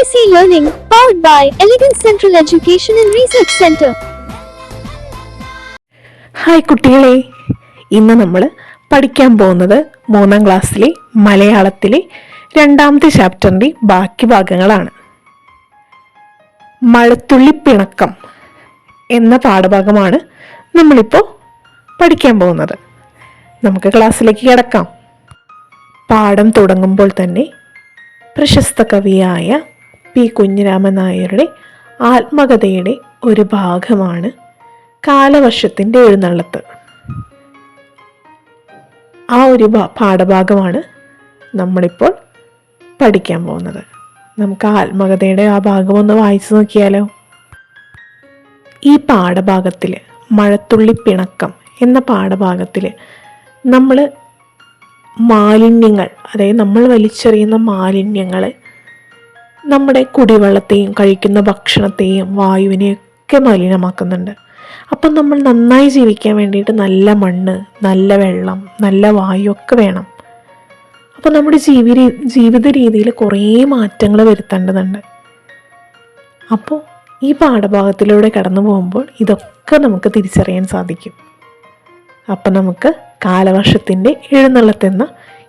AC Learning, powered by Elegant Central Education and Research Center. Hi കുട്ടികളെ. ഇന്ന് നമ്മൾ പഠിക്കാൻ പോകുന്നത് മൂന്നാം ക്ലാസ്സിലെ മലയാളത്തിലെ രണ്ടാമത്തെ ചാപ്റ്ററിന്റെ ബാക്കി ഭാഗങ്ങളാണ്. മഴത്തുള്ളി പിണക്കം എന്ന പാഠഭാഗമാണ് നമ്മളിപ്പോൾ പഠിക്കാൻ പോകുന്നത്. നമുക്ക് ക്ലാസ്സിലേക്ക് കിടക്കാം. പാഠം തുടങ്ങുമ്പോൾ തന്നെ പ്രശസ്ത കവിയായ പി. കുഞ്ഞിരാമൻ നായരുടെ ആത്മകഥയുടെ ഒരു ഭാഗമാണ് കാലവർഷത്തിന്റെ എഴുന്നള്ളത്ത്. ആ ഒരു പാഠഭാഗമാണ് നമ്മളിപ്പോൾ പഠിക്കാൻ പോകുന്നത്. നമുക്ക് ആത്മകഥയുടെ ആ ഭാഗം ഒന്ന് വായിച്ചു നോക്കിയാലോ? ഈ പാഠഭാഗത്തിൽ മഴത്തുള്ളി പിണക്കം എന്ന പാഠഭാഗത്തിൽ നമ്മൾ മാലിന്യങ്ങൾ അതായത് നമ്മൾ വലിച്ചെറിയുന്ന മാലിന്യങ്ങൾ നമ്മുടെ കുടിവെള്ളത്തെയും കഴിക്കുന്ന ഭക്ഷണത്തെയും വായുവിനെയൊക്കെ മലിനമാക്കുന്നുണ്ട്. അപ്പം നമ്മൾ നന്നായി ജീവിക്കാൻ വേണ്ടിയിട്ട് നല്ല മണ്ണ് നല്ല വെള്ളം നല്ല വായു ഒക്കെ വേണം. അപ്പോൾ നമ്മുടെ ജീവി ജീവിത രീതിയിൽ കുറേ മാറ്റങ്ങൾ വരുത്തേണ്ടതുണ്ട്. അപ്പോൾ ഈ പാഠഭാഗത്തിലൂടെ കടന്നു പോകുമ്പോൾ ഇതൊക്കെ നമുക്ക് തിരിച്ചറിയാൻ സാധിക്കും. അപ്പം നമുക്ക് കാലവർഷത്തിന്റെ എഴുന്നള്ളത്തെന്ന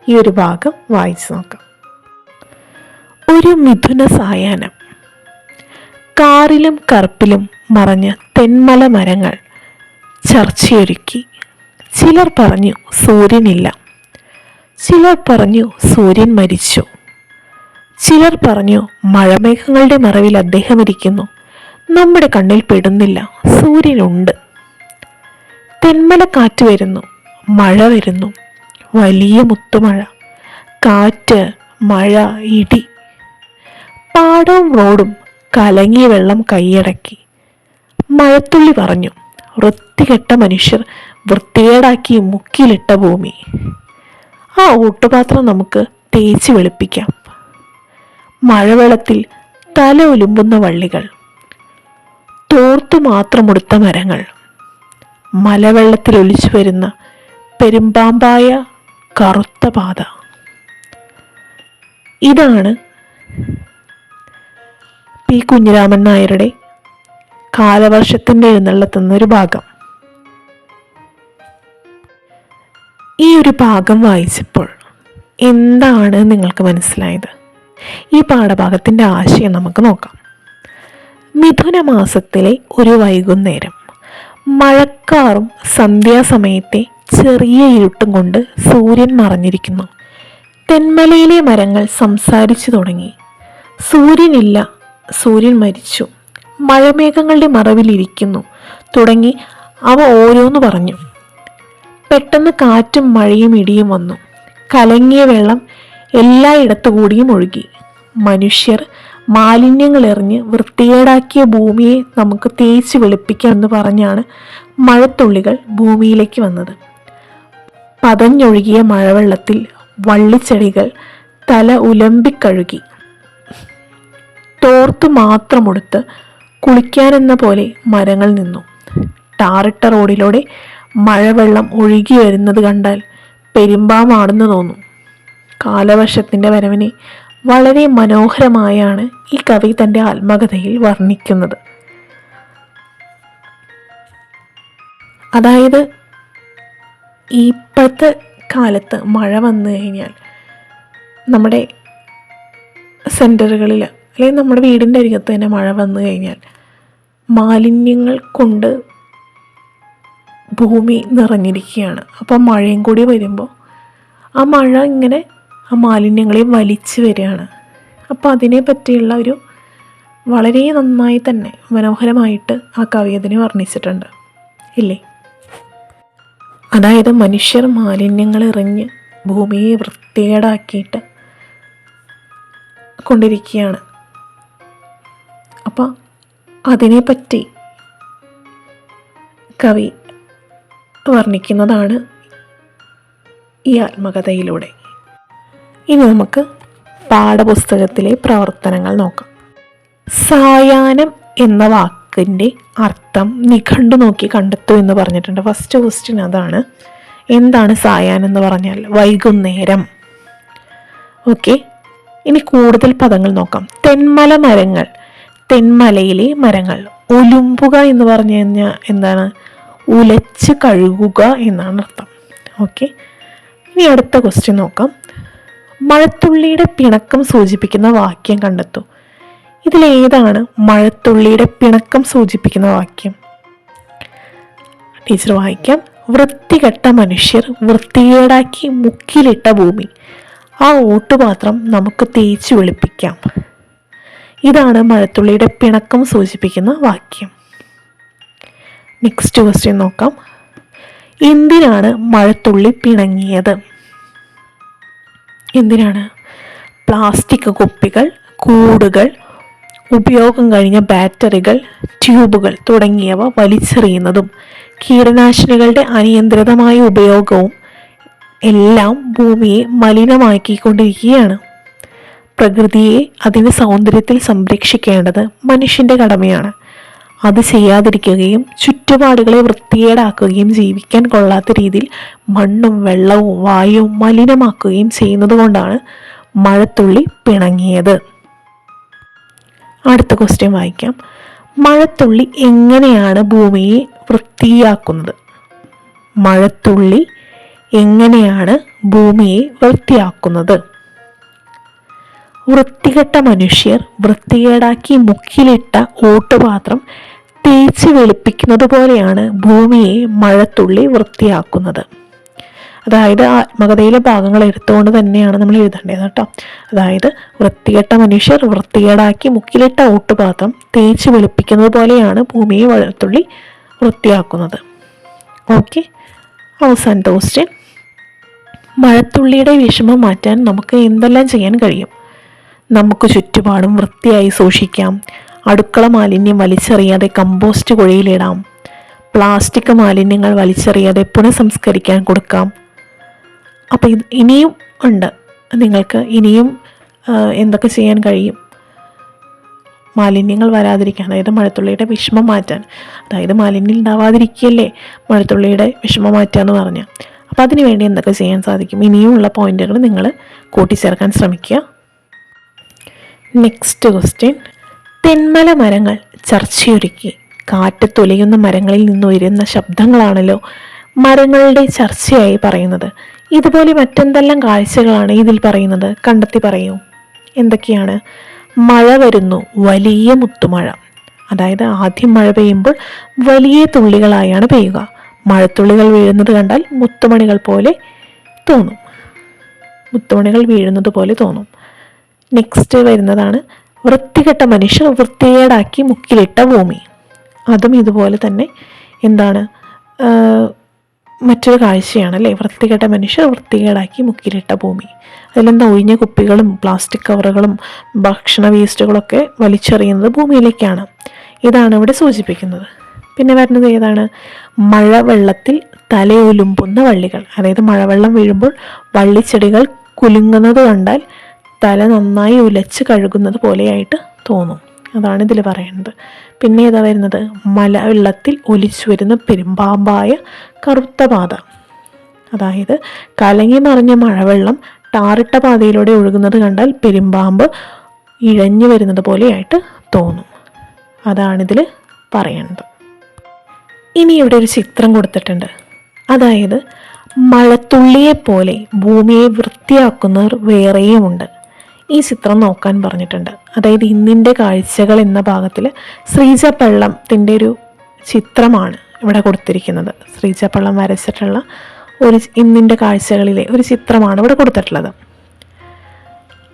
ഈ ഒരു ഭാഗം വായിച്ചു നോക്കാം. ഒരു മിഥുന സായാഹ്നം. കാറിലും കറുപ്പിലും മറഞ്ഞ തെന്മല മരങ്ങൾ ചർച്ചയൊരുക്കി. ചിലർ പറഞ്ഞു സൂര്യനില്ല. ചിലർ പറഞ്ഞു സൂര്യൻ മരിച്ചു. ചിലർ പറഞ്ഞു മഴമേഘങ്ങളുടെ മറവിൽ അദ്ദേഹം ഇരിക്കുന്നു. നമ്മുടെ കണ്ണിൽ പെടുന്നില്ല. സൂര്യനുണ്ട്. തെന്മല കാറ്റ് വരുന്നു. മഴ വരുന്നു. വലിയ മുത്തുമഴ. കാറ്റ് മഴ ഇടി. പാടവും റോഡും കലങ്ങിയ വെള്ളം കൈയടക്കി. മഴത്തുള്ളി പറഞ്ഞു വൃത്തികെട്ട മനുഷ്യർ വൃത്തികേടാക്കി മുക്കിലിട്ട ഭൂമി. ആ ഊട്ടുപാത്രം നമുക്ക് തേച്ച് വെളുപ്പിക്കാം. മഴവെള്ളത്തിൽ തല ഒലുമ്പുന്ന വള്ളികൾ. തോർത്തു മാത്രമുടുത്ത മരങ്ങൾ. മലവെള്ളത്തിൽ ഒലിച്ചു വരുന്ന പെരുമ്പാമ്പായ കറുത്ത പാത. ഇതാണ് പി കുഞ്ഞിരാമൻ നായരുടെ കാലവർഷത്തിന്റെ എഴുന്നള്ളത്തുന്ന ഒരു ഭാഗം. ഈ ഒരു ഭാഗം വായിച്ചപ്പോൾ എന്താണ് നിങ്ങൾക്ക് മനസ്സിലായത്? ഈ പാഠഭാഗത്തിന്റെ ആശയം നമുക്ക് നോക്കാം. മിഥുന മാസത്തിലെ ഒരു വൈകുന്നേരം മഴക്കാറും സന്ധ്യാസമയത്തെ ചെറിയ ഇരുട്ടും കൊണ്ട് സൂര്യൻ മറഞ്ഞിരിക്കുന്നു. തെന്മലയിലെ മരങ്ങൾ സംസാരിച്ചു തുടങ്ങി. സൂര്യനില്ല സൂര്യൻ മരിച്ചു. മഴമേഘങ്ങളുടെ മറവിലിരിക്കുന്നു തുടങ്ങി അവ ഓരോന്ന് പറഞ്ഞു. പെട്ടെന്ന് കാറ്റും മഴയും ഇടിയും വന്നു. കലങ്ങിയ വെള്ളം എല്ലായിടത്തു കൂടിയും ഒഴുകി. മനുഷ്യർ മാലിന്യങ്ങൾ എറിഞ്ഞ് വൃത്തികേടാക്കിയ ഭൂമിയെ നമുക്ക് തേച്ച് വെളുപ്പിക്കാം എന്ന് പറഞ്ഞാണ് മഴത്തുള്ളികൾ ഭൂമിയിലേക്ക് വന്നത്. പതഞ്ഞൊഴുകിയ മഴവെള്ളത്തിൽ വള്ളിച്ചെടികൾ തല ഉലമ്പിക്കഴുകി. തോർത്ത് മാത്രമെടുത്ത് കുളിക്കാനെന്ന പോലെ മരങ്ങൾ നിന്നു. ടാറിട്ട റോഡിലൂടെ മഴവെള്ളം ഒഴുകി വരുന്നത് കണ്ടാൽ പെരുമ്പാമാണെന്ന് തോന്നും. കാലവർഷത്തിന്റെ വരവിനെ വളരെ മനോഹരമായാണ് ഈ കവി തന്റെ ആത്മകഥയിൽ വർണിക്കുന്നത്. അതായത് ഇപ്പോഴത്തെ കാലത്ത് മഴ വന്നു കഴിഞ്ഞാൽ നമ്മുടെ സെന്ററുകളിൽ അല്ലെങ്കിൽ നമ്മുടെ വീടിന്റെ അരികത്ത് തന്നെ മഴ വന്നു കഴിഞ്ഞാൽ മാലിന്യങ്ങൾ കൊണ്ട് ഭൂമി നിറഞ്ഞിരിക്കുകയാണ്. അപ്പം മഴയും കൂടി വരുമ്പോൾ ആ മഴ ഇങ്ങനെ ആ മാലിന്യങ്ങളെ വലിച്ചു വരികയാണ്. അപ്പോൾ അതിനെ പറ്റിയുള്ള ഒരു വളരെ നന്നായി തന്നെ മനോഹരമായിട്ട് ആ കവി അതിനെ വർണിച്ചിട്ടുണ്ട്. ഇല്ലേ? അതായത് മനുഷ്യർ മാലിന്യങ്ങൾ എറിഞ്ഞ് ഭൂമിയെ വൃത്തികേടാക്കിയിട്ട് കൊണ്ടിരിക്കുകയാണ്. അപ്പം അതിനെപ്പറ്റി കവി വർണിക്കുന്നതാണ് ഈ ആത്മകഥയിലൂടെ. ഇനി നമുക്ക് പാഠപുസ്തകത്തിലെ പ്രവർത്തനങ്ങൾ നോക്കാം. സായാഹ്നം എന്ന വാക്കിന്റെ അർത്ഥം നിഘണ്ടു നോക്കി കണ്ടെത്തൂ എന്ന് പറഞ്ഞിട്ടുണ്ട്. ഫസ്റ്റ് ക്വസ്റ്റ്യൻ അതാണ്. എന്താണ് സായാഹ്നം എന്ന് പറഞ്ഞാൽ? വൈകുന്നേരം. ഓക്കെ ഇനി കൂടുതൽ പദങ്ങൾ നോക്കാം. തെന്മല മരങ്ങൾ. തെന്മലയിലെ മരങ്ങൾ. ഒലുമ്പുക എന്ന് പറഞ്ഞു കഴിഞ്ഞാൽ എന്താണ്? ഉലച്ച് കഴുകുക എന്നാണ് അർത്ഥം. ഓക്കെ ഇനി അടുത്ത ക്വസ്റ്റ്യൻ നോക്കാം. മഴത്തുള്ളിയുടെ പിണക്കം സൂചിപ്പിക്കുന്ന വാക്യം കണ്ടെത്തൂ. ഇതിലേതാണ് മഴത്തുള്ളിയുടെ പിണക്കം സൂചിപ്പിക്കുന്ന വാക്യം? ടീച്ചർ വായിക്കാം. വൃത്തികെട്ട മനുഷ്യർ വൃത്തികേടാക്കി മുക്കിലിട്ട ഭൂമി. ആ ഓട്ടുപാത്രം നമുക്ക് തേച്ച് വെളുപ്പിക്കാം. ഇതാണ് മഴത്തുള്ളിയുടെ പിണക്കം സൂചിപ്പിക്കുന്ന വാക്യം. നെക്സ്റ്റ് ക്വസ്റ്റ്യൻ നോക്കാം. എന്തിനാണ് മഴത്തുള്ളി പിണങ്ങിയത്? എന്തിനാണ്? പ്ലാസ്റ്റിക് കുപ്പികൾ കൂടുകൾ ഉപയോഗം കഴിഞ്ഞ ബാറ്ററികൾ ട്യൂബുകൾ തുടങ്ങിയവ വലിച്ചെറിയുന്നതും കീടനാശിനികളുടെ അനിയന്ത്രിതമായ ഉപയോഗവും എല്ലാം ഭൂമിയെ മലിനമാക്കിക്കൊണ്ടിരിക്കുകയാണ്. പ്രകൃതിയെ അതിന്റെ സൗന്ദര്യത്തിൽ സംരക്ഷിക്കേണ്ടത് മനുഷ്യന്റെ കടമയാണ്. അത് ചെയ്യാതിരിക്കുകയും ചുറ്റുപാടുകളെ വൃത്തികേടാക്കുകയും ജീവിക്കാൻ കൊള്ളാത്ത രീതിയിൽ മണ്ണും വെള്ളവും വായുവും മലിനമാക്കുകയും ചെയ്യുന്നത് കൊണ്ടാണ് മഴത്തുള്ളി പിണങ്ങിയത്. അടുത്ത ക്വസ്റ്റ്യൻ വായിക്കാം. മഴത്തുള്ളി എങ്ങനെയാണ് ഭൂമിയെ വൃത്തിയാക്കുന്നത്? മഴത്തുള്ളി എങ്ങനെയാണ് ഭൂമിയെ വൃത്തിയാക്കുന്നത്? വൃത്തികെട്ട മനുഷ്യർ വൃത്തികേടാക്കി മുക്കിലിട്ട ഓട്ടുപാത്രം തേച്ച് വെളുപ്പിക്കുന്നത് പോലെയാണ് ഭൂമിയെ മഴത്തുള്ളി വൃത്തിയാക്കുന്നത്. അതായത് ആത്മകഥയിലെ ഭാഗങ്ങൾ എടുത്തുകൊണ്ട് തന്നെയാണ് നമ്മൾ എഴുതേണ്ടത് കേട്ടോ. അതായത് വൃത്തികെട്ട മനുഷ്യർ വൃത്തികേടാക്കി മുക്കിലിട്ട ഓട്ടുപാത്രം തേച്ച് വെളുപ്പിക്കുന്നത് പോലെയാണ് ഭൂമിയെ മഴത്തുള്ളി വൃത്തിയാക്കുന്നത്. ഓക്കെ. അവസാനത്തെ ക്വസ്റ്റ്യൻ മഴത്തുള്ളിയുടെ വിഷമം മാറ്റാൻ നമുക്ക് എന്തെല്ലാം ചെയ്യാൻ കഴിയും? നമുക്ക് ചുറ്റുപാടും വൃത്തിയായി സൂക്ഷിക്കാം. അടുക്കള മാലിന്യം വലിച്ചെറിയാതെ കമ്പോസ്റ്റ് കുഴിയിലിടാം. പ്ലാസ്റ്റിക് മാലിന്യങ്ങൾ വലിച്ചെറിയാതെ പുനഃസംസ്കരിക്കാൻ കൊടുക്കാം. അപ്പോൾ ഇത് ഇനിയും ഉണ്ട്. നിങ്ങൾക്ക് ഇനിയും എന്തൊക്കെ ചെയ്യാൻ കഴിയും? മാലിന്യങ്ങൾ വരാതിരിക്കാൻ അതായത് മഴത്തുള്ളിയുടെ വിഷമം മാറ്റാൻ. അതായത് മാലിന്യം ഉണ്ടാവാതിരിക്കുകയല്ലേ മഴത്തുള്ളിയുടെ വിഷമം മാറ്റുക എന്ന് പറഞ്ഞാൽ അപ്പോൾ അതിനുവേണ്ടി എന്തൊക്കെ ചെയ്യാൻ സാധിക്കും? ഇനിയുമുള്ള പോയിന്റുകൾ നിങ്ങൾ കൂട്ടിച്ചേർക്കാൻ ശ്രമിക്കുക. നെക്സ്റ്റ് ക്വസ്റ്റ്യൻ തെന്മല മരങ്ങൾ ചർച്ചയൊരുക്കി. കാറ്റ് തൊലിയുന്ന മരങ്ങളിൽ നിന്ന് ഉയരുന്ന ശബ്ദങ്ങളാണല്ലോ മരങ്ങളുടെ ചർച്ചയായി പറയുന്നത്. ഇതുപോലെ മറ്റെന്തെല്ലാം കാഴ്ചകളാണ് ഇതിൽ പറയുന്നത്? കണ്ടെത്തി പറയൂ. എന്തൊക്കെയാണ്? മഴ വരുന്നു വലിയ മുത്തുമഴ. അതായത് ആദ്യം മഴ പെയ്യുമ്പോൾ വലിയ തുള്ളികളായാണ് പെയ്യുക. മഴത്തുള്ളികൾ വീഴുന്നത് കണ്ടാൽ മുത്തുമണികൾ പോലെ തോന്നും. മുത്തുമണികൾ വീഴുന്നത് പോലെ തോന്നും. നെക്സ്റ്റ് വരുന്നതാണ് വൃത്തികെട്ട മനുഷ്യർ വൃത്തികേടാക്കി മുക്കിലിട്ട ഭൂമി. അതും ഇതുപോലെ തന്നെ എന്താണ് മറ്റൊരു കാഴ്ചയാണ് അല്ലേ? വൃത്തികെട്ട മനുഷ്യർ വൃത്തികേടാക്കി മുക്കിലിട്ട ഭൂമി. അതിലെന്താ ഒഴിഞ്ഞ കുപ്പികളും പ്ലാസ്റ്റിക് കവറുകളും ഭക്ഷണ വേസ്റ്റുകളൊക്കെ വലിച്ചെറിയുന്നത് ഭൂമിയിലേക്കാണ്. ഇതാണ് ഇവിടെ സൂചിപ്പിക്കുന്നത്. പിന്നെ വരുന്നത് ഏതാണ് മഴവെള്ളത്തിൽ തലയൊലുമ്പുന്ന വള്ളികൾ. അതായത് മഴവെള്ളം വീഴുമ്പോൾ വള്ളിച്ചെടികൾ കുലുങ്ങുന്നത് കണ്ടാൽ തല നന്നായി ഉലച്ച് കഴുകുന്നത് പോലെയായിട്ട് തോന്നും. അതാണ് ഇതിൽ പറയുന്നത് പിന്നെ ഏതാ വരുന്നത്? മല വെള്ളത്തിൽ ഒലിച്ചു വരുന്ന പെരുമ്പാമ്പായ കറുത്ത പാത. അതായത് കലങ്ങി മറിഞ്ഞ മഴവെള്ളം ടാറിട്ട പാതയിലൂടെ ഒഴുകുന്നത് കണ്ടാൽ പെരുമ്പാമ്പ് ഇഴഞ്ഞു വരുന്നത് പോലെയായിട്ട് തോന്നും. അതാണിതിൽ പറയുന്നത് ഇനി ഇവിടെ ഒരു ചിത്രം കൊടുത്തിട്ടുണ്ട്. അതായത് മഴത്തുള്ളിയെ പോലെ ഭൂമിയെ വൃത്തിയാക്കുന്നവർ വേറെയുമുണ്ട്. ഈ ചിത്രം നോക്കാൻ പറഞ്ഞിട്ടുണ്ട്. അതായത് ഇന്നിന്റെ കാഴ്ചകൾ എന്ന ഭാഗത്തിൽ ശ്രീജ പള്ളത്തിന്റെ ഒരു ചിത്രമാണ് ഇവിടെ കൊടുത്തിരിക്കുന്നത്. ശ്രീജ പള്ളം വരച്ചിട്ടുള്ള ഒരു ഇന്നിന്റെ കാഴ്ചകളിലെ ഒരു ചിത്രമാണ് ഇവിടെ കൊടുത്തിട്ടുള്ളത്.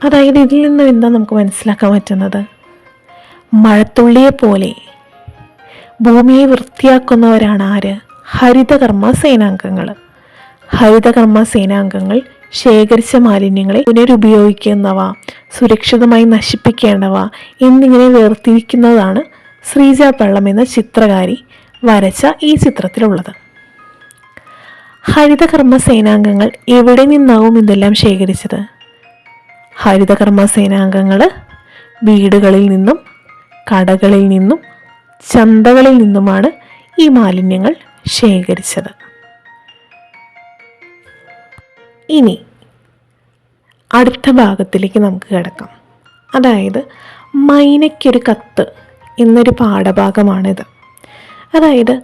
അതായത് ഇതിൽ നിന്ന് എന്താ നമുക്ക് മനസ്സിലാക്കാൻ പറ്റുന്നത്? മഴത്തുള്ളിയെ പോലെ ഭൂമിയെ വൃത്തിയാക്കുന്നവരാണ് ആര്? ഹരിതകർമ്മ സേനാംഗങ്ങൾ ഹരിതകർമ്മ സേനാംഗങ്ങൾ ശേഖരിച്ച മാലിന്യങ്ങളെ പുനരുപയോഗിക്കുന്നവ സുരക്ഷിതമായി നശിപ്പിക്കേണ്ടവ എന്നിങ്ങനെ വേർതിരിക്കുന്നതാണ് ശ്രീജ പള്ളം എന്ന ചിത്രകാരി വരച്ച ഈ ചിത്രത്തിലുള്ളത്. ഹരിതകർമ്മ സേനാംഗങ്ങൾ എവിടെ നിന്നാവും ഇതെല്ലാം ശേഖരിച്ചത്? ഹരിതകർമ്മ സേനാംഗങ്ങൾ വീടുകളിൽ നിന്നും കടകളിൽ നിന്നും ചന്തകളിൽ നിന്നുമാണ് ഈ മാലിന്യങ്ങൾ ശേഖരിച്ചത്. ഇനി അടുത്ത ഭാഗത്തിലേക്ക് നമുക്ക് കിടക്കാം. അതായത് മൈനയ്ക്കൊരു കത്ത് എന്നൊരു പാഠഭാഗമാണിത്. അതായത്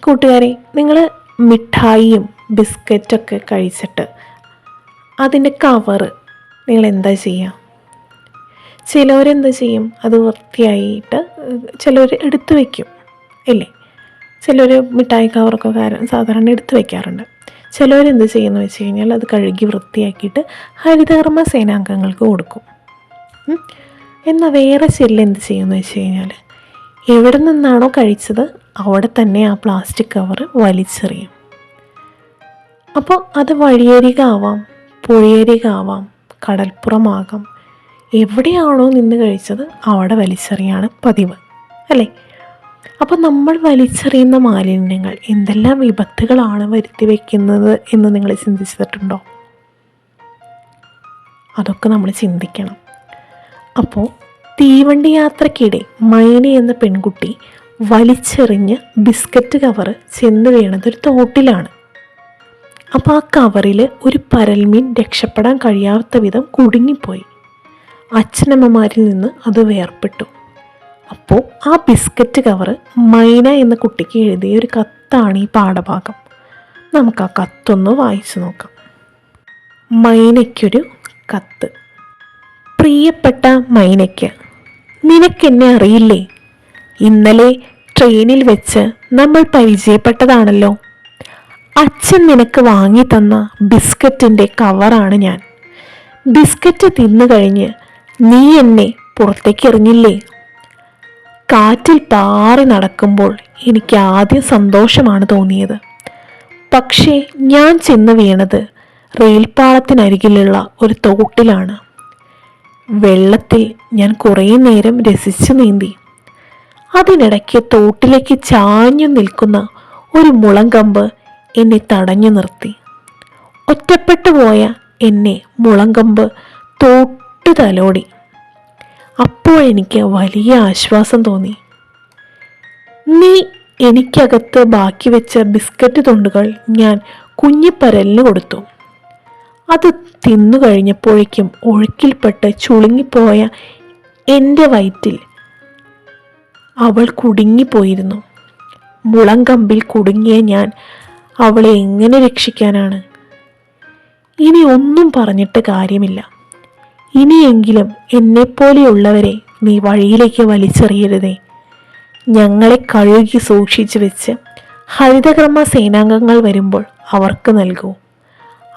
കൂട്ടുകാരെ നിങ്ങൾ മിഠായിയും ബിസ്ക്കറ്റൊക്കെ കഴിച്ചിട്ട് അതിന്റെ കവറ് നിങ്ങൾ എന്താ ചെയ്യുക? ചിലവരെന്താ ചെയ്യും? അത് വൃത്തിയായിട്ട് ചിലർ എടുത്തു വയ്ക്കും ഇല്ലേ? ചിലർ മിഠായി കവറൊക്കെ സാധാരണ എടുത്തു വയ്ക്കാറുണ്ട് ചിലവരെന്ത് ചെയ്യുന്നു വെച്ച് കഴിഞ്ഞാൽ അത് കഴുകി വൃത്തിയാക്കിയിട്ട് ഹരിതകർമ്മ സേനാംഗങ്ങൾക്ക് കൊടുക്കും. എന്നാൽ വേറെ ചെല്ല് എന്ത് ചെയ്യുമെന്ന് വെച്ച് കഴിഞ്ഞാൽ എവിടെ നിന്നാണോ കഴിച്ചത് അവിടെ തന്നെ ആ പ്ലാസ്റ്റിക് കവർ വലിച്ചെറിയും. അപ്പോൾ അത് വഴിയരികാവാം പുഴയരികാവാം കടൽപ്പുറമാകാം. എവിടെയാണോ നിന്ന് കഴിച്ചത് അവിടെ വലിച്ചെറിയാണ് പതിവ്. അല്ലേ? അപ്പോൾ നമ്മൾ വലിച്ചെറിയുന്ന മാലിന്യങ്ങൾ എന്തെല്ലാം വിപത്തുകളാണ് വരുത്തി വയ്ക്കുന്നത് എന്ന് നിങ്ങൾ ചിന്തിച്ചിട്ടുണ്ടോ? അതൊക്കെ നമ്മൾ ചിന്തിക്കണം. അപ്പോൾ തീവണ്ടി യാത്രക്കിടെ മൈനി എന്ന പെൺകുട്ടി വലിച്ചെറിഞ്ഞ് ബിസ്ക്കറ്റ് കവർ ചെന്ന് വീണത് ഒരു തോട്ടിലാണ്. അപ്പോൾ ആ കവറിൽ ഒരു പരൽമീൻ രക്ഷപ്പെടാൻ കഴിയാത്ത വിധം കുടുങ്ങിപ്പോയി. അച്ഛനമ്മമാരിൽ നിന്ന് അത് വേർപെട്ടു അപ്പോൾ ആ ബിസ്ക്കറ്റ് കവറ് മൈന എന്ന കുട്ടിക്ക് എഴുതിയ ഒരു കത്താണ് ഈ പാഠഭാഗം. നമുക്ക് ആ കത്തൊന്ന് വായിച്ചു നോക്കാം. മൈനയ്ക്കൊരു കത്ത്. പ്രിയപ്പെട്ട മൈനയ്ക്ക് നിനക്കെന്നെ അറിയില്ലേ? ഇന്നലെ ട്രെയിനിൽ വെച്ച് നമ്മൾ പരിചയപ്പെട്ടതാണല്ലോ. അച്ഛൻ നിനക്ക് വാങ്ങി തന്ന ബിസ്ക്കറ്റിന്റെ കവറാണ് ഞാൻ. ബിസ്ക്കറ്റ് തിന്നു കഴിഞ്ഞ് നീ എന്നെ പുറത്തേക്ക് എറിഞ്ഞില്ലേ കാറ്റിൽ പാറി നടക്കുമ്പോൾ എനിക്ക് ആദ്യം സന്തോഷമാണ് തോന്നിയത്. പക്ഷേ ഞാൻ ചെന്ന് വീണത് റെയിൽപ്പാളത്തിനരികിലുള്ള ഒരു തോട്ടിലാണ്. വെള്ളത്തിൽ ഞാൻ കുറേ നേരം രസിച്ചു നീന്തി. അതിനിടയ്ക്ക് തോട്ടിലേക്ക് ചാഞ്ഞു നിൽക്കുന്ന ഒരു മുളങ്കമ്പ് എന്നെ തടഞ്ഞു നിർത്തി. ഒറ്റപ്പെട്ടു പോയ എന്നെ മുളങ്കമ്പ് തോട്ടു തലോടി അപ്പോഴെനിക്ക് വലിയ ആശ്വാസം തോന്നി. നീ എനിക്കകത്ത് ബാക്കി വെച്ച ബിസ്ക്കറ്റ് തുണ്ടുകൾ ഞാൻ കുഞ്ഞിപ്പരലിന് കൊടുത്തു. അത് തിന്നു കഴിഞ്ഞപ്പോഴേക്കും ഒഴുക്കിൽപ്പെട്ട് ചുളുങ്ങിപ്പോയ എന്റെ വയറ്റിൽ അവൾ കുടുങ്ങിപ്പോയിരുന്നു. മുളങ്കമ്പിൽ കുടുങ്ങിയ ഞാൻ അവളെ എങ്ങനെ രക്ഷിക്കാനാണ്? ഇനി ഒന്നും പറഞ്ഞിട്ട് കാര്യമില്ല. ഇനിയെങ്കിലും എന്നെപ്പോലെയുള്ളവരെ നീ വഴിയിലേക്ക് വലിച്ചെറിയരുതേ. ഞങ്ങളെ കഴുകി സൂക്ഷിച്ചു വെച്ച് ഹരിതകർമ്മ സേനാംഗങ്ങൾ വരുമ്പോൾ അവർക്ക് നൽകൂ.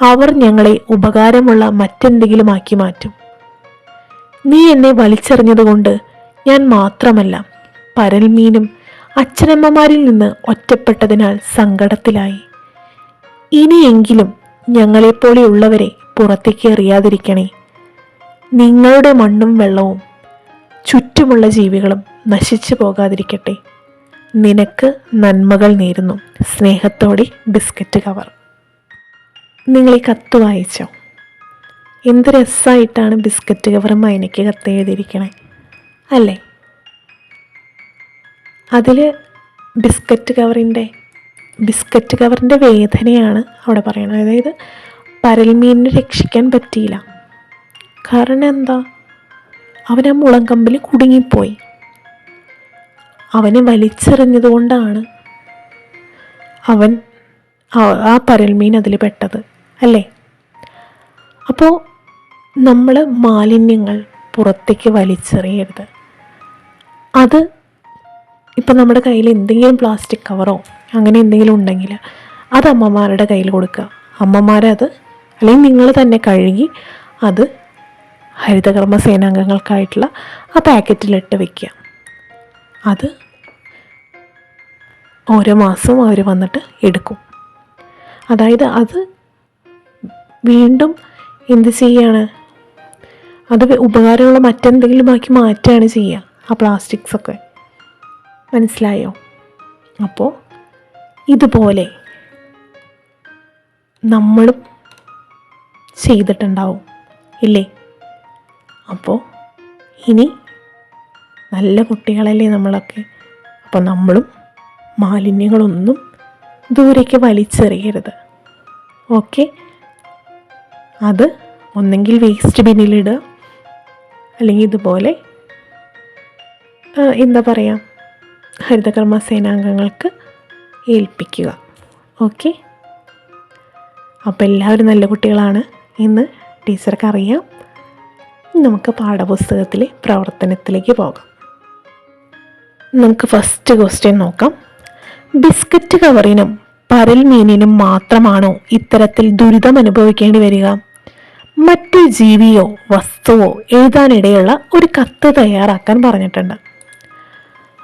അവർ ഞങ്ങളെ ഉപകാരമുള്ള മറ്റെന്തെങ്കിലും ആക്കി മാറ്റും. നീ എന്നെ വലിച്ചെറിഞ്ഞതുകൊണ്ട് ഞാൻ മാത്രമല്ല പരൽമീനും അച്ഛനമ്മമാരിൽ നിന്ന് ഒറ്റപ്പെട്ടതിനാൽ സങ്കടത്തിലായി. ഇനിയെങ്കിലും ഞങ്ങളെപ്പോലെയുള്ളവരെ പുറത്തേക്ക് എറിയാതിരിക്കണേ. നിങ്ങളുടെ മണ്ണും വെള്ളവും ചുറ്റുമുള്ള ജീവികളും നശിച്ചു പോകാതിരിക്കട്ടെ. നിനക്ക് നന്മകൾ നേരുന്നു. സ്നേഹത്തോടെ ബിസ്ക്കറ്റ് കവർ. നിങ്ങൾ ഈ കത്ത് വായിച്ചോ? എന്ത് രസമായിട്ടാണ് ബിസ്ക്കറ്റ് കവർ മൈനയ്ക്ക് കത്ത് എഴുതിയിരിക്കണേ? അല്ലേ? അതിൽ ബിസ്ക്കറ്റ് കവറിന്റെ ബിസ്ക്കറ്റ് കവറിന്റെ വേദനയാണ് അവിടെ പറയുന്നത് അതായത് പരൽമീനിനെ രക്ഷിക്കാൻ പറ്റിയില്ല. കാരണം എന്താ? അവൻ ആ മുളങ്കമ്പിൽ കുടുങ്ങിപ്പോയി. അവനെ വലിച്ചെറിഞ്ഞതുകൊണ്ടാണ് അവൻ ആ- പരൽമീൻ അതിൽ പെട്ടത് അല്ലേ? അപ്പോൾ നമ്മൾ മാലിന്യങ്ങൾ പുറത്തേക്ക് വലിച്ചെറിയരുത്. അത് ഇപ്പം നമ്മുടെ കയ്യിൽ എന്തെങ്കിലും പ്ലാസ്റ്റിക് കവറോ അങ്ങനെ എന്തെങ്കിലും ഉണ്ടെങ്കിൽ അത് അമ്മമാരുടെ കയ്യിൽ കൊടുക്കുക. അമ്മമാരത് അല്ലെങ്കിൽ നിങ്ങൾ തന്നെ കഴുകി അത് ഹരിതകർമ്മ സേനാംഗങ്ങൾക്കായിട്ടുള്ള ആ പാക്കറ്റിലിട്ട് വെക്കുക. അത് ഓരോ മാസവും അവർ വന്നിട്ട് എടുക്കും. അതായത് അത് വീണ്ടും എന്ത് ചെയ്യാണ്? അത് ഉപകാരമുള്ള മറ്റെന്തെങ്കിലും ബാക്കി മാറ്റുകയാണ് ചെയ്യുക. ആ പ്ലാസ്റ്റിക്സൊക്കെ മനസ്സിലായോ? അപ്പോൾ ഇതുപോലെ നമ്മളും ചെയ്തിട്ടുണ്ടാവും. ഇല്ലേ? അപ്പോൾ ഇനി നല്ല കുട്ടികളല്ലേ നമ്മളൊക്കെ. അപ്പോൾ നമ്മളും മാലിന്യങ്ങളൊന്നും ദൂരേക്ക് വലിച്ചെറിയരുത്. ഓക്കെ? അത് ഒന്നെങ്കിൽ വേസ്റ്റ് ബിന്നിലിടുക അല്ലെങ്കിൽ ഇതുപോലെ എന്താ പറയുക ഹരിതകർമ്മ സേനാംഗങ്ങൾക്ക് ഏൽപ്പിക്കുക. ഓക്കെ? അപ്പോൾ എല്ലാവരും നല്ല കുട്ടികളാണ് എന്ന് ടീച്ചർക്ക് അറിയാം. നമുക്ക് പാഠപുസ്തകത്തിലെ പ്രവർത്തനത്തിലേക്ക് പോകാം. നമുക്ക് ഫസ്റ്റ് ക്വസ്റ്റ്യൻ നോക്കാം. ബിസ്ക്കറ്റ് കവറിനും പരൽ മീനിനും മാത്രമാണോ ഇത്തരത്തിൽ ദുരിതം അനുഭവിക്കേണ്ടി വരിക? മറ്റു ജീവിയോ വസ്തുവോ എഴുതാനിടയുള്ള ഒരു കത്ത് തയ്യാറാക്കാൻ പറഞ്ഞിട്ടുണ്ട്.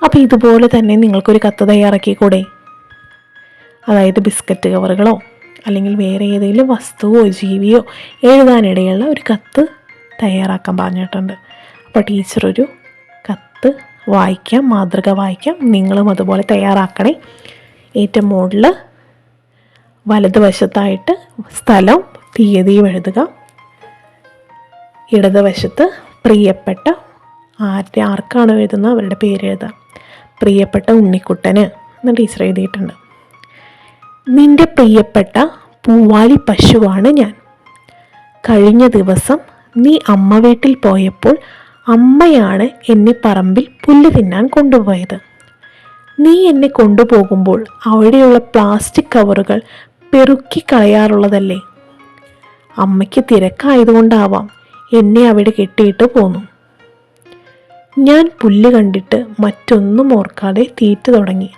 അപ്പോൾ ഇതുപോലെ തന്നെ നിങ്ങൾക്കൊരു കത്ത് തയ്യാറാക്കിക്കൂടെ? അതായത് ബിസ്ക്കറ്റ് കവറുകളോ അല്ലെങ്കിൽ വേറെ ഏതെങ്കിലും വസ്തുവോ ജീവിയോ എഴുതാനിടയുള്ള ഒരു കത്ത് തയ്യാറാക്കാൻ പറഞ്ഞിട്ടുണ്ട്. അപ്പോൾ ടീച്ചർ ഒരു കത്ത് വായിക്കാം മാതൃക വായിക്കാം. നിങ്ങളും അതുപോലെ തയ്യാറാക്കണേ. ഏറ്റവും മുകളിൽ വലതുവശത്തായിട്ട് സ്ഥലം തീയതിയും എഴുതുക. ഇടതുവശത്ത് പ്രിയപ്പെട്ട ആരുടെ ആർക്കാണ് എഴുതുന്നത്? അവരുടെ പേര് എഴുതുക. പ്രിയപ്പെട്ട ഉണ്ണിക്കുട്ടന് എന്ന് ടീച്ചർ എഴുതിയിട്ടുണ്ട്. നിന്റെ പ്രിയപ്പെട്ട പൂവാലി പശുവാണ് ഞാൻ. കഴിഞ്ഞ ദിവസം നീ അമ്മ വീട്ടിൽ പോയപ്പോൾ അമ്മയാണ് എന്നെ പറമ്പിൽ പുല്ല് തിന്നാൻ കൊണ്ടുപോയത്. നീ എന്നെ കൊണ്ടുപോകുമ്പോൾ അവിടെയുള്ള പ്ലാസ്റ്റിക് കവറുകൾ പെറുക്കി കളയാറുള്ളതല്ലേ? അമ്മയ്ക്ക് തിരക്കായതുകൊണ്ടാവാം എന്നെ അവിടെ കെട്ടിയിട്ട് പോന്നു. ഞാൻ പുല്ല് കണ്ടിട്ട് മറ്റൊന്നും ഓർക്കാതെ തീറ്റ തുടങ്ങി.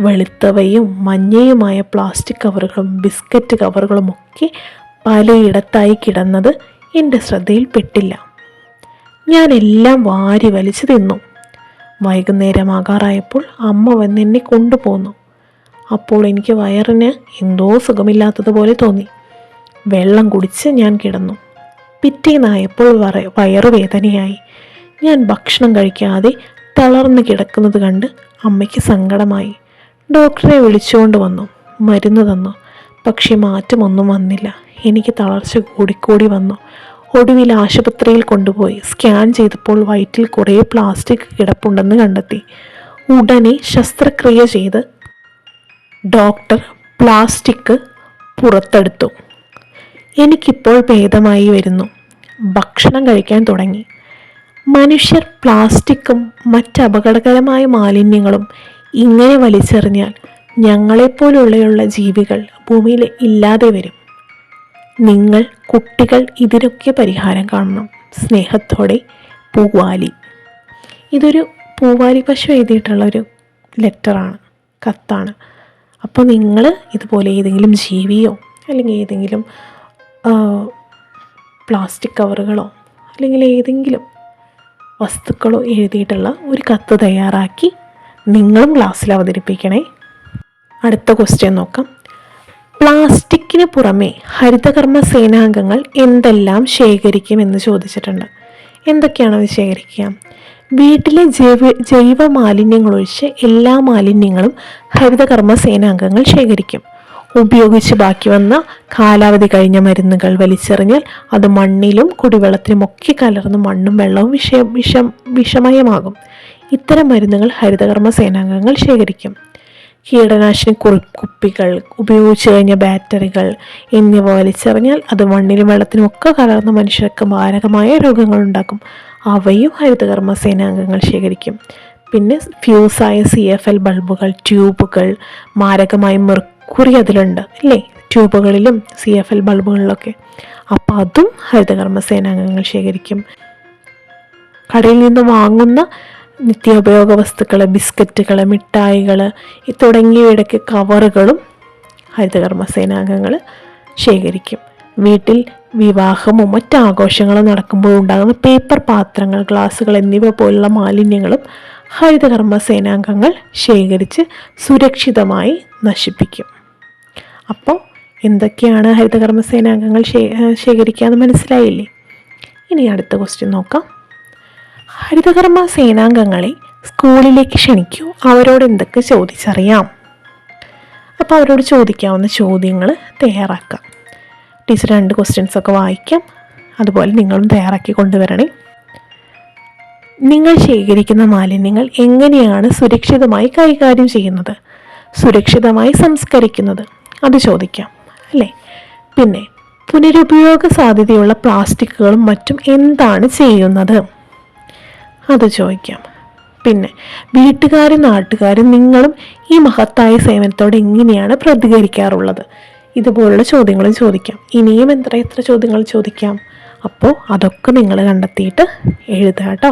വെളുത്തവയും മഞ്ഞയുമായ പ്ലാസ്റ്റിക് കവറുകളും ബിസ്ക്കറ്റ് കവറുകളുമൊക്കെ പലയിടത്തായി കിടന്നത് എന്റെ ശ്രദ്ധയിൽപ്പെട്ടില്ല. ഞാൻ എല്ലാം വാരി വലിച്ചു തിന്നു. വൈകുന്നേരമാകാറായപ്പോൾ അമ്മ വന്ന് എന്നെ കൊണ്ടുപോന്നു. അപ്പോൾ എനിക്ക് വയറിന് എന്തോ സുഖമില്ലാത്തതുപോലെ തോന്നി. വെള്ളം കുടിച്ച് ഞാൻ കിടന്നു. പിറ്റേന്നായപ്പോൾ വയറുവേദനയായി. ഞാൻ ഭക്ഷണം കഴിക്കാതെ തളർന്നു കിടക്കുന്നത് കണ്ട് അമ്മയ്ക്ക് സങ്കടമായി. ഡോക്ടറെ വിളിച്ചുകൊണ്ട് വന്നു. മരുന്ന് തന്നു. പക്ഷെ മാറ്റമൊന്നും വന്നില്ല. എനിക്ക് തളർച്ച കൂടിക്കൂടി വന്നു. ഒടുവിൽ ആശുപത്രിയിൽ കൊണ്ടുപോയി. സ്കാൻ ചെയ്തപ്പോൾ വയറ്റിൽ കുറേ പ്ലാസ്റ്റിക് കിടപ്പുണ്ടെന്ന് കണ്ടെത്തി. ഉടനെ ശസ്ത്രക്രിയ ചെയ്ത് ഡോക്ടർ പ്ലാസ്റ്റിക് പുറത്തെടുത്തു. എനിക്കിപ്പോൾ ഭേദമായി വരുന്നു. ഭക്ഷണം കഴിക്കാൻ തുടങ്ങി. മനുഷ്യർ പ്ലാസ്റ്റിക്കും മറ്റ് അപകടകരമായ മാലിന്യങ്ങളും ഇങ്ങനെ വലിച്ചെറിഞ്ഞാൽ ഞങ്ങളെപ്പോലുള്ളയുള്ള ജീവികൾ ഭൂമിയിൽ ഇല്ലാതെ വരും. നിങ്ങൾ കുട്ടികൾ ഇതിനൊക്കെ പരിഹാരം കാണണം. സ്നേഹത്തോടെ പൂവാലി. ഇതൊരു പൂവാലി പശു എഴുതിയിട്ടുള്ള ഒരു ലെറ്ററാണ് കത്താണ്. അപ്പോൾ നിങ്ങൾ ഇതുപോലെ ഏതെങ്കിലും ജീവിയോ അല്ലെങ്കിൽ ഏതെങ്കിലും പ്ലാസ്റ്റിക് കവറുകളോ അല്ലെങ്കിൽ ഏതെങ്കിലും വസ്തുക്കളോ എഴുതിയിട്ടുള്ള ഒരു കത്ത് തയ്യാറാക്കി നിങ്ങളും ക്ലാസ്സിൽ അവതരിപ്പിക്കണേ. അടുത്ത ക്വസ്റ്റ്യൻ നോക്കാം. പ്ലാസ്റ്റിക്കിന് പുറമെ ഹരിതകർമ്മ സേനാംഗങ്ങൾ എന്തെല്ലാം ശേഖരിക്കും എന്ന് ചോദിച്ചിട്ടുണ്ട്. എന്തൊക്കെയാണ് അവർ ശേഖരിക്കുക? വീട്ടിലെ ജൈവ ജൈവ മാലിന്യങ്ങൾ ഒഴിച്ച് എല്ലാ മാലിന്യങ്ങളും ഹരിതകർമ്മ സേനാംഗങ്ങൾ ശേഖരിക്കും. ഉപയോഗിച്ച് ബാക്കി വന്ന കാലാവധി കഴിഞ്ഞ മരുന്നുകൾ വലിച്ചെറിഞ്ഞാൽ അത് മണ്ണിലും കുടിവെള്ളത്തിലും ഒക്കെ കലർന്ന് മണ്ണും വെള്ളവും വിഷ വിഷം വിഷമയമാകും. ഇത്തരം മരുന്നുകൾ ഹരിതകർമ്മ സേനാംഗങ്ങൾ ശേഖരിക്കും. കീടനാശിനി കുറി കുപ്പികൾ ഉപയോഗിച്ച് കഴിഞ്ഞ ബാറ്ററികൾ എന്നിവ വലിച്ചെറിഞ്ഞാൽ അത് മണ്ണിലും വെള്ളത്തിനും ഒക്കെ കലർന്ന മനുഷ്യർക്ക് മാരകമായ രോഗങ്ങൾ ഉണ്ടാക്കും. അവയും ഹരിതകർമ്മ സേനാംഗങ്ങൾ ശേഖരിക്കും. പിന്നെ ഫ്യൂസായ സി എഫ് എൽ ബൾബുകൾ ട്യൂബുകൾ മാരകമായ മെർക്കുറി അതിലുണ്ട് അല്ലേ ട്യൂബുകളിലും സി എഫ് എൽ ബൾബുകളിലൊക്കെ. അപ്പോൾ അതും ഹരിതകർമ്മ സേനാംഗങ്ങൾ ശേഖരിക്കും. കടയിൽ നിന്ന് വാങ്ങുന്ന നിത്യോപയോഗ വസ്തുക്കൾ ബിസ്ക്കറ്റുകൾ മിഠായികൾ തുടങ്ങിയവയുടെയൊക്കെ കവറുകളും ഹരിതകർമ്മ സേനാംഗങ്ങൾ ശേഖരിക്കും. വീട്ടിൽ വിവാഹമോ മറ്റ് ആഘോഷങ്ങളോ നടക്കുമ്പോൾ ഉണ്ടാകുന്ന പേപ്പർ പാത്രങ്ങൾ ഗ്ലാസുകൾ എന്നിവ പോലുള്ള മാലിന്യങ്ങളും ഹരിതകർമ്മ സേനാംഗങ്ങൾ ശേഖരിച്ച് സുരക്ഷിതമായി നശിപ്പിക്കും. അപ്പോൾ എന്തൊക്കെയാണ് ഹരിതകർമ്മ സേനാംഗങ്ങൾ ശേഖരിക്കുക എന്ന് മനസ്സിലായില്ലേ? ഇനി അടുത്ത ക്വസ്റ്റ്യൻ നോക്കാം. ഹരിതകർമ്മ സേനാംഗങ്ങളെ സ്കൂളിലേക്ക് ക്ഷണിക്കൂ. അവരോട് എന്തൊക്കെ ചോദിച്ചറിയാം? അപ്പോൾ അവരോട് ചോദിക്കാവുന്ന ചോദ്യങ്ങൾ തയ്യാറാക്കാം. ടീച്ചർ രണ്ട് ക്വസ്റ്റ്യൻസ് ഒക്കെ വായിക്കാം. അതുപോലെ നിങ്ങളും തയ്യാറാക്കി കൊണ്ടുവരണേ. നിങ്ങൾ ശേഖരിക്കുന്ന മാലിന്യങ്ങൾ എങ്ങനെയാണ് സുരക്ഷിതമായി കൈകാര്യം ചെയ്യുന്നത്? സുരക്ഷിതമായി സംസ്കരിക്കുന്നത്? അത് ചോദിക്കാം അല്ലേ? പിന്നെ പുനരുപയോഗ സാധ്യതയുള്ള പ്ലാസ്റ്റിക്കുകളും മറ്റും എന്താണ് ചെയ്യുന്നത്? അത് ചോദിക്കാം. പിന്നെ വീട്ടുകാരും നാട്ടുകാരും നിങ്ങളും ഈ മഹത്തായ സേവനത്തോട് എങ്ങനെയാണ് പ്രതികരിക്കാറുള്ളത്? ഇതുപോലുള്ള ചോദ്യങ്ങളും ചോദിക്കാം. ഇനിയും എത്ര എത്ര ചോദ്യങ്ങൾ ചോദിക്കാം? അപ്പോൾ അതൊക്കെ നിങ്ങൾ കണ്ടെത്തിയിട്ട് എഴുതുക കേട്ടോ.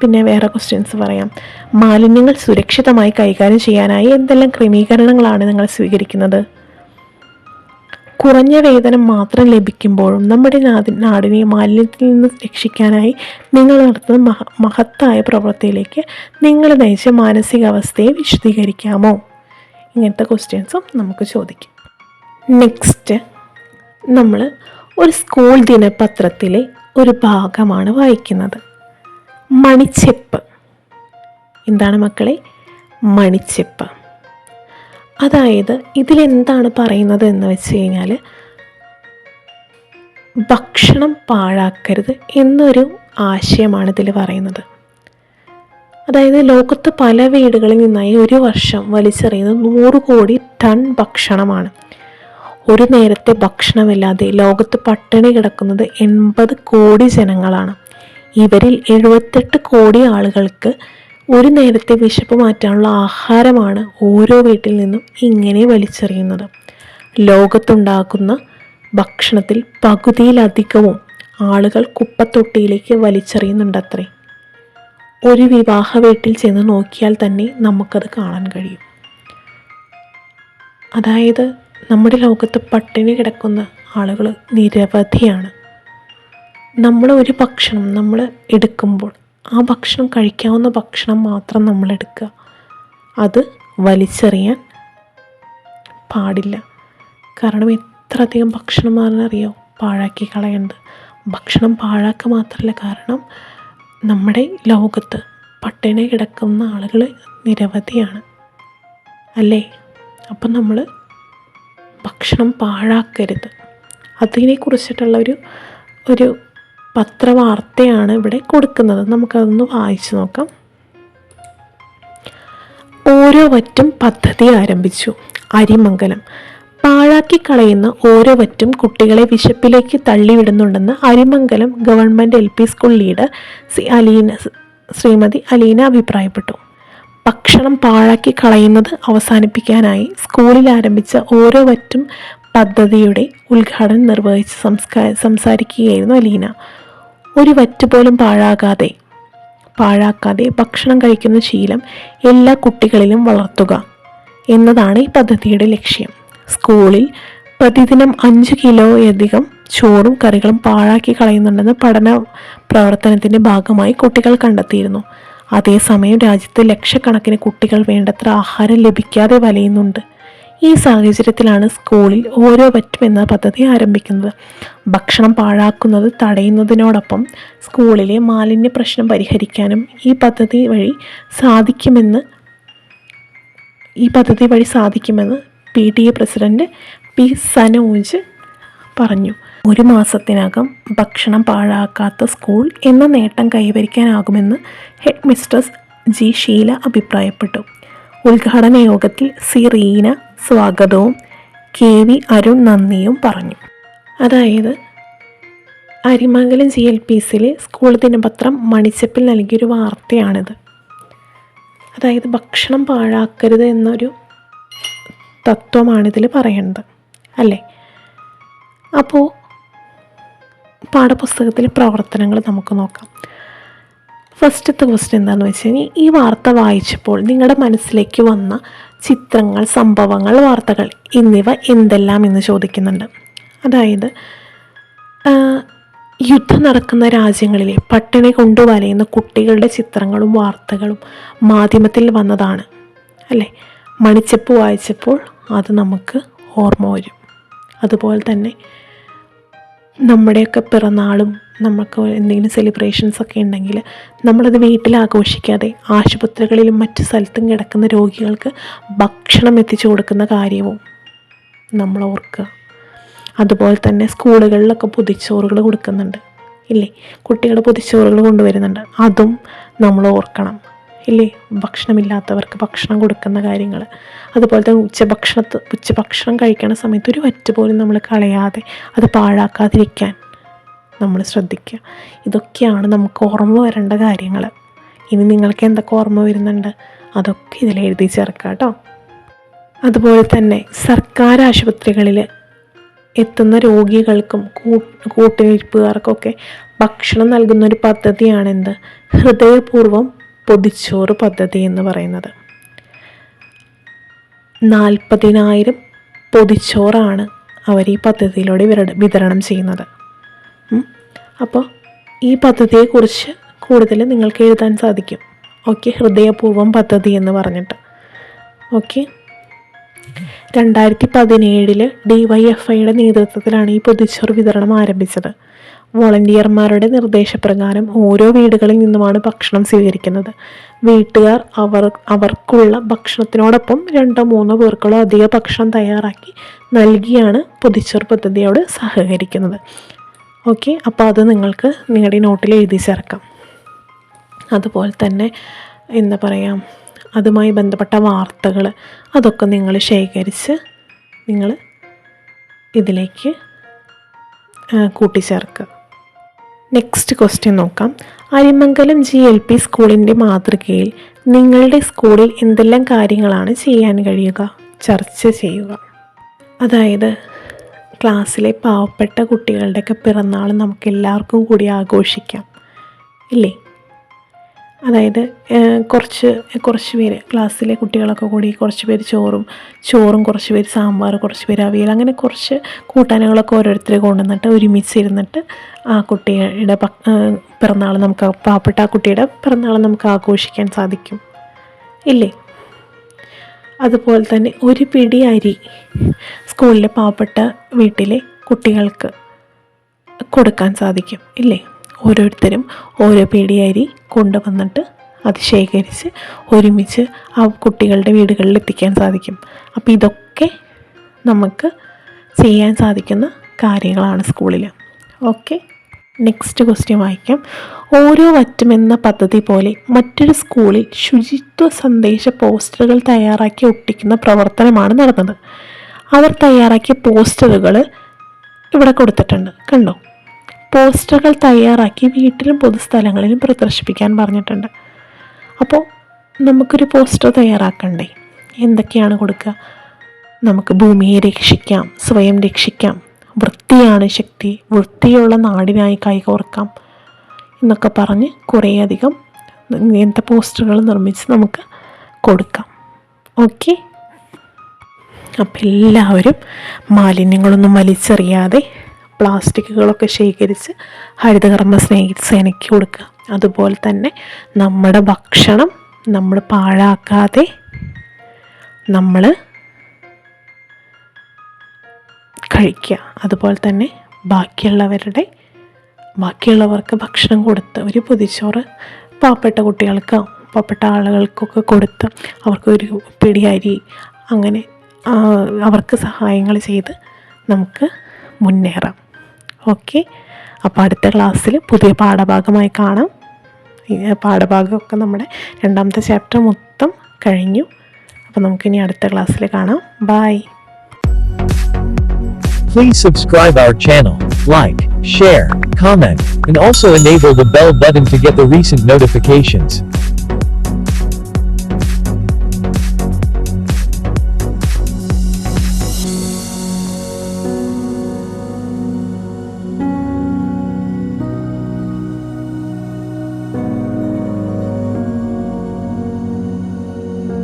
പിന്നെ വേറെ ക്വസ്റ്റ്യൻസ് പറയാം. മാലിന്യങ്ങൾ സുരക്ഷിതമായി കൈകാര്യം ചെയ്യാനായി എന്തെല്ലാം ക്രമീകരണങ്ങളാണ് നിങ്ങൾ സ്വീകരിക്കുന്നത്? കുറഞ്ഞ വേതനം മാത്രം ലഭിക്കുമ്പോഴും നമ്മുടെ നാടി നാടിനെ മാലിന്യത്തിൽ നിന്ന് രക്ഷിക്കാനായി നിങ്ങൾ നടത്തുന്ന മഹ മഹത്തായ പ്രവൃത്തിയിലേക്ക് നിങ്ങൾ നയിച്ച മാനസികാവസ്ഥയെ വിശദീകരിക്കാമോ? ഇങ്ങനത്തെ ക്വസ്റ്റ്യൻസും നമുക്ക് ചോദിക്കാം. നെക്സ്റ്റ് നമ്മൾ ഒരു സ്കൂൾ ദിനപത്രത്തിലെ ഒരു ഭാഗമാണ് വായിക്കുന്നത്. മണിച്ചെപ്പ്. എന്താണ് മക്കളെ? മണിച്ചെപ്പ്. അതായത് ഇതിലെന്താണ് പറയുന്നത് എന്ന് വെച്ച് കഴിഞ്ഞാൽ ഭക്ഷണം പാഴാക്കരുത് എന്നൊരു ആശയമാണ് ഇതിൽ പറയുന്നത്. അതായത് ലോകത്ത് പല വീടുകളിൽ നിന്നായി ഒരു വർഷം വലിച്ചെറിയുന്നത് നൂറ് കോടി ടൺ ഭക്ഷണമാണ്. ഒരു നേരത്തെ ഭക്ഷണമില്ലാതെ ലോകത്ത് പട്ടിണി കിടക്കുന്നത് എൺപത് കോടി ജനങ്ങളാണ്. ഇവരിൽ എഴുപത്തെട്ട് കോടി ആളുകൾക്ക് ഒരു നേരത്തെ വിശപ്പ് മാറ്റാനുള്ള ആഹാരമാണ് ഓരോ വീട്ടിൽ നിന്നും ഇങ്ങനെ വലിച്ചെറിയുന്നത്. ലോകത്തുണ്ടാക്കുന്ന ഭക്ഷണത്തിൽ പകുതിയിലധികവും ആളുകൾ കുപ്പത്തൊട്ടിയിലേക്ക് വലിച്ചെറിയുന്നുണ്ടത്രേ. ഒരു വിവാഹ വീട്ടിൽ ചെന്ന് നോക്കിയാൽ തന്നെ നമുക്കത് കാണാൻ കഴിയും. അതായത് നമ്മുടെ ലോകത്ത് പട്ടിണി കിടക്കുന്ന ആളുകൾ നിരവധിയാണ്. നമ്മൾ ഒരു ഭക്ഷണം നമ്മൾ എടുക്കുമ്പോൾ ആ ഭക്ഷണം കഴിക്കാവുന്ന ഭക്ഷണം മാത്രം നമ്മൾ എടുക്കുക അത് വലിച്ചെറിയാൻ പാടില്ല. കാരണം എത്ര അധികം ഭക്ഷണം ഭക്ഷണമാണെന്നറിയോ പാഴാക്കി കളയേണ്ടത്. ഭക്ഷണം പാഴാക്കുക മാത്രമല്ല കാരണം നമ്മുടെ ലോകത്ത് പട്ടിണി കിടക്കുന്ന ആളുകൾ നിരവധിയാണ്. അല്ലേ? അപ്പം നമ്മൾ ഭക്ഷണം പാഴാക്കരുത്. അതിനെക്കുറിച്ചിട്ടുള്ള ഒരു ഒരു പത്രവാർത്തയാണ് ഇവിടെ കൊടുക്കുന്നത്. നമുക്കതൊന്ന് വായിച്ചു നോക്കാം. ഓരോ വറ്റും പദ്ധതി ആരംഭിച്ചു. അരിമംഗലം. പാഴാക്കി കളയുന്ന ഓരോ വറ്റും കുട്ടികളെ വിശപ്പിലേക്ക് തള്ളിവിടുന്നുണ്ടെന്ന് Arimangalam government L P school leader C Aleena Srimathi Aleena അഭിപ്രായപ്പെട്ടു. ഭക്ഷണം പാഴാക്കി കളയുന്നത് അവസാനിപ്പിക്കാനായി സ്കൂളിൽ ആരംഭിച്ച ഓരോ വറ്റും പദ്ധതിയുടെ ഉദ്ഘാടനം നിർവഹിച്ച് സംസ്കാ സംസാരിക്കുകയായിരുന്നു അലീന. ഒരു വറ്റ് പോലും പാഴാകാതെ പാഴാക്കാതെ ഭക്ഷണം കഴിക്കുന്ന ശീലം എല്ലാ കുട്ടികളിലും വളർത്തുക എന്നതാണ് ഈ പദ്ധതിയുടെ ലക്ഷ്യം. സ്കൂളിൽ പ്രതിദിനം അഞ്ച് കിലോയധികം ചോറും കറികളും പാഴാക്കി കളയുന്നുണ്ടെന്ന് പഠന പ്രവർത്തനത്തിന്റെ ഭാഗമായി കുട്ടികൾ കണ്ടെത്തിയിരുന്നു. അതേസമയം രാജ്യത്ത് ലക്ഷക്കണക്കിന് കുട്ടികൾ വേണ്ടത്ര ആഹാരം ലഭിക്കാതെ വലയുന്നുണ്ട്. ഈ സാഹചര്യത്തിലാണ് സ്കൂളിൽ ഓരോ പറ്റും എന്ന പദ്ധതി ആരംഭിക്കുന്നത്. ഭക്ഷണം പാഴാക്കുന്നത് തടയുന്നതിനോടൊപ്പം സ്കൂളിലെ മാലിന്യ പ്രശ്നം പരിഹരിക്കാനും ഈ പദ്ധതി വഴി സാധിക്കുമെന്ന് ഈ പദ്ധതി വഴി സാധിക്കുമെന്ന് P T A president P Sanuj പറഞ്ഞു. ഒരു മാസത്തിനകം ഭക്ഷണം പാഴാക്കാത്ത സ്കൂൾ എന്ന നേട്ടം കൈവരിക്കാനാകുമെന്ന് ഹെഡ് മിസ്ട്രസ് ജി. ഷീല അഭിപ്രായപ്പെട്ടു. ഉദ്ഘാടന യോഗത്തിൽ സി. റീന സ്വാഗതവും കെ വി അരുൺ നന്ദിയും പറഞ്ഞു. അതായത് അരിമംഗലം ജി എൽ പി സിയിലെ സ്കൂൾ ദിനപത്രം മണിച്ചപ്പിൽ നൽകിയൊരു വാർത്തയാണിത്. അതായത് ഭക്ഷണം പാഴാക്കരുത് എന്നൊരു തത്വമാണിതിൽ പറയുന്നത് അല്ലേ? അപ്പോൾ പാഠപുസ്തകത്തിലെ പ്രവർത്തനങ്ങൾ നമുക്ക് നോക്കാം. ഫസ്റ്റത്തെ ക്വസ്റ്റ്യൻ എന്താണെന്ന് വെച്ച് കഴിഞ്ഞാൽ ഈ വാർത്ത വായിച്ചപ്പോൾ നിങ്ങളുടെ മനസ്സിലേക്ക് വന്ന ചിത്രങ്ങൾ സംഭവങ്ങൾ വാർത്തകൾ എന്നിവ എന്തെല്ലാം എന്ന് ചോദിക്കുന്നുണ്ട്. അതായത് യുദ്ധം നടക്കുന്ന രാജ്യങ്ങളിലെ പട്ടിണി കൊണ്ട് വലയുന്ന കുട്ടികളുടെ ചിത്രങ്ങളും വാർത്തകളും മാധ്യമത്തിൽ വന്നതാണ്. അല്ലേ? മണിച്ചപ്പ് വായിച്ചപ്പോൾ അത് നമുക്ക് ഓർമ്മ വരും. അതുപോലെ തന്നെ നമ്മുടെയൊക്കെ പിറന്നാളും നമുക്ക് എന്തെങ്കിലും സെലിബ്രേഷൻസ് ഒക്കെ ഉണ്ടെങ്കിൽ നമ്മളത് വീട്ടിൽ ആഘോഷിക്കാതെ ആശുപത്രികളിലും മറ്റു സ്ഥലത്തും കിടക്കുന്ന രോഗികൾക്ക് ഭക്ഷണം എത്തിച്ചു കൊടുക്കുന്ന കാര്യവും നമ്മൾ ഓർക്കുക. അതുപോലെ തന്നെ സ്കൂളുകളിലൊക്കെ പുതിച്ചോറുകൾ കൊടുക്കുന്നുണ്ട്. ഇല്ലേ? കുട്ടികൾ പുതിച്ചോറുകൾ കൊണ്ടുവരുന്നുണ്ട്. അതും നമ്മൾ ഓർക്കണം. ഇല്ലേ? ഭക്ഷണമില്ലാത്തവർക്ക് ഭക്ഷണം കൊടുക്കുന്ന കാര്യങ്ങൾ. അതുപോലെ തന്നെ ഉച്ചഭക്ഷണത്ത് ഉച്ചഭക്ഷണം കഴിക്കുന്ന സമയത്ത് ഒരു വറ്റ് പോലും നമ്മൾ കളയാതെ അത് പാഴാക്കാതിരിക്കാൻ നമ്മൾ ശ്രദ്ധിക്കുക. ഇതൊക്കെയാണ് നമുക്ക് ഓർമ്മ വരേണ്ട കാര്യങ്ങൾ. ഇനി നിങ്ങൾക്ക് എന്തൊക്കെ ഓർമ്മ വരുന്നുണ്ട്? അതൊക്കെ ഇതിൽ എഴുതി ചേർക്കാം കേട്ടോ. അതുപോലെ തന്നെ സർക്കാർ ആശുപത്രികളിൽ എത്തുന്ന രോഗികൾക്കും കൂ- കൂട്ടിരിപ്പുകാർക്കൊക്കെ ഭക്ഷണം നൽകുന്ന ഒരു പദ്ധതിയാണെന്ത് ഹൃദയപൂർവം പൊതിച്ചോറ് പദ്ധതി എന്ന് പറയുന്നത്. നാൽപ്പതിനായിരം പൊതിച്ചോറാണ് അവർ ഈ പദ്ധതിയിലൂടെ വിതരണം ചെയ്യുന്നത്. അപ്പോൾ ഈ പദ്ധതിയെക്കുറിച്ച് കൂടുതൽ നിങ്ങൾക്ക് എഴുതാൻ സാധിക്കും. ഓക്കെ ഹൃദയപൂർവം പദ്ധതി എന്ന് പറഞ്ഞിട്ട്. ഓക്കെ. രണ്ടായിരത്തി പതിനേഴിൽ ഡി വൈ എഫ് ഐയുടെ നേതൃത്വത്തിലാണ് ഈ പൊതിച്ചോറ് വിതരണം ആരംഭിച്ചത്. വോളണ്ടിയർമാരുടെ നിർദ്ദേശപ്രകാരം ഓരോ വീടുകളിൽ നിന്നുമാണ് ഭക്ഷണം സ്വീകരിക്കുന്നത്. വീട്ടുകാർ അവർ അവർക്കുള്ള ഭക്ഷണത്തിനോടൊപ്പം രണ്ടോ മൂന്നോ പേർക്കുള്ള അധിക ഭക്ഷണം തയ്യാറാക്കി നൽകിയാണ് പൊതിച്ചോറ് പദ്ധതിയോട് സഹകരിക്കുന്നത്. ഓക്കെ അപ്പോൾ അത് നിങ്ങൾക്ക് നിങ്ങളുടെ നോട്ടിൽ എഴുതി ചേർക്കാം. അതുപോലെ തന്നെ എന്താ പറയുക അതുമായി ബന്ധപ്പെട്ട വാർത്തകൾ അതൊക്കെ നിങ്ങൾ ശേഖരിച്ച് നിങ്ങൾ ഇതിലേക്ക് കൂട്ടിച്ചേർക്കുക. നെക്സ്റ്റ് ക്വസ്റ്റ്യൻ നോക്കാം. അരിമംഗലം ജി എൽ പി സ്കൂളിന്റെ മാതൃകയിൽ നിങ്ങളുടെ സ്കൂളിൽ എന്തെല്ലാം കാര്യങ്ങളാണ് ചെയ്യാൻ കഴിയുക? ചർച്ച ചെയ്യുക. അതായത് ക്ലാസ്സിലെ പാവപ്പെട്ട കുട്ടികളുടെയൊക്കെ പിറന്നാൾ നമുക്ക് എല്ലാവർക്കും കൂടി ആഘോഷിക്കാം. ഇല്ലേ? അതായത് കുറച്ച് കുറച്ച് പേര് ക്ലാസ്സിലെ കുട്ടികളൊക്കെ കൂടി കുറച്ച് പേര് ചോറും ചോറും കുറച്ച് പേര് സാമ്പാർ കുറച്ച് പേര് അവിയൽ അങ്ങനെ കുറച്ച് കൂട്ടാനകളൊക്കെ ഓരോരുത്തർ കൊണ്ടുവന്നിട്ട് ഒരുമിച്ച് ഇരുന്നിട്ട് ആ കുട്ടിയുടെ പിറന്നാൾ നമുക്ക് പാവപ്പെട്ട ആ കുട്ടിയുടെ പിറന്നാൾ നമുക്ക് ആഘോഷിക്കാൻ സാധിക്കും. ഇല്ലേ? അതുപോലെ തന്നെ ഒരു പിടി അരി സ്കൂളിലെ പാവപ്പെട്ട വീട്ടിലെ കുട്ടികൾക്ക് കൊടുക്കാൻ സാധിക്കും ഇല്ലേ? ഓരോരുത്തരും ഓരോ പേടിയരി കൊണ്ടുവന്നിട്ട് അത് ശേഖരിച്ച് ഒരുമിച്ച് ആ കുട്ടികളുടെ വീടുകളിൽ എത്തിക്കാൻ സാധിക്കും. അപ്പോൾ ഇതൊക്കെ നമുക്ക് ചെയ്യാൻ സാധിക്കുന്ന കാര്യങ്ങളാണ് സ്കൂളിൽ ഓക്കെ? നെക്സ്റ്റ് ക്വസ്റ്റ്യൻ വായിക്കാം. ഓരോ വറ്റും എന്ന പദ്ധതി പോലെ മറ്റൊരു സ്കൂളിൽ ശുചിത്വ സന്ദേശ പോസ്റ്ററുകൾ തയ്യാറാക്കി ഒട്ടിക്കുന്ന പ്രവർത്തനമാണ് നടന്നത്. അവർ തയ്യാറാക്കിയ പോസ്റ്ററുകൾ ഇവിടെ കൊടുത്തിട്ടുണ്ട്. കണ്ടോ? പോസ്റ്ററുകൾ തയ്യാറാക്കി വീട്ടിലും പൊതുസ്ഥലങ്ങളിലും പ്രദർശിപ്പിക്കാൻ പറഞ്ഞിട്ടുണ്ട്. അപ്പോൾ നമുക്കൊരു പോസ്റ്റർ തയ്യാറാക്കണ്ടേ? എന്തൊക്കെയാണ് കൊടുക്കുക? നമുക്ക് ഭൂമിയെ രക്ഷിക്കാം സ്വയം രക്ഷിക്കാം വൃത്തിയാണ് ശക്തി വൃത്തിയുള്ള നാടിനായി കൈകോർക്കാം എന്നൊക്കെ പറഞ്ഞ് കുറേയധികം ഇങ്ങനത്തെ പോസ്റ്ററുകൾ നിർമ്മിച്ച് നമുക്ക് കൊടുക്കാം. ഓക്കെ? അപ്പം എല്ലാവരും മാലിന്യങ്ങളൊന്നും വലിച്ചെറിയാതെ പ്ലാസ്റ്റിക്കുകളൊക്കെ ശേഖരിച്ച് ഹരിതകർമ്മ സ്നേഹി സേനയ്ക്ക് കൊടുക്കുക. അതുപോലെ തന്നെ നമ്മുടെ ഭക്ഷണം നമ്മൾ പാഴാക്കാതെ നമ്മൾ കഴിക്കുക. അതുപോലെ തന്നെ ബാക്കിയുള്ളവരുടെ ബാക്കിയുള്ളവർക്ക് ഭക്ഷണം കൊടുത്ത് ഒരു പൊതിച്ചോറ് പാവപ്പെട്ട കുട്ടികൾക്കോ പാവപ്പെട്ട ആളുകൾക്കൊക്കെ കൊടുത്ത് അവർക്ക് ഒരു അങ്ങനെ അവർക്ക് സഹായങ്ങൾ ചെയ്ത് നമുക്ക് മുന്നേറാം. ഓക്കെ അപ്പോൾ അടുത്ത ക്ലാസ്സിൽ പുതിയ പാഠഭാഗമായി കാണാം. പാഠഭാഗമൊക്കെ നമ്മുടെ രണ്ടാമത്തെ ചാപ്റ്റർ മൊത്തം കഴിഞ്ഞു. അപ്പോൾ നമുക്കിനി അടുത്ത ക്ലാസ്സിൽ കാണാം. Bye Please subscribe our channel, like, share, comment, and also enable the bell button to get the recent notifications.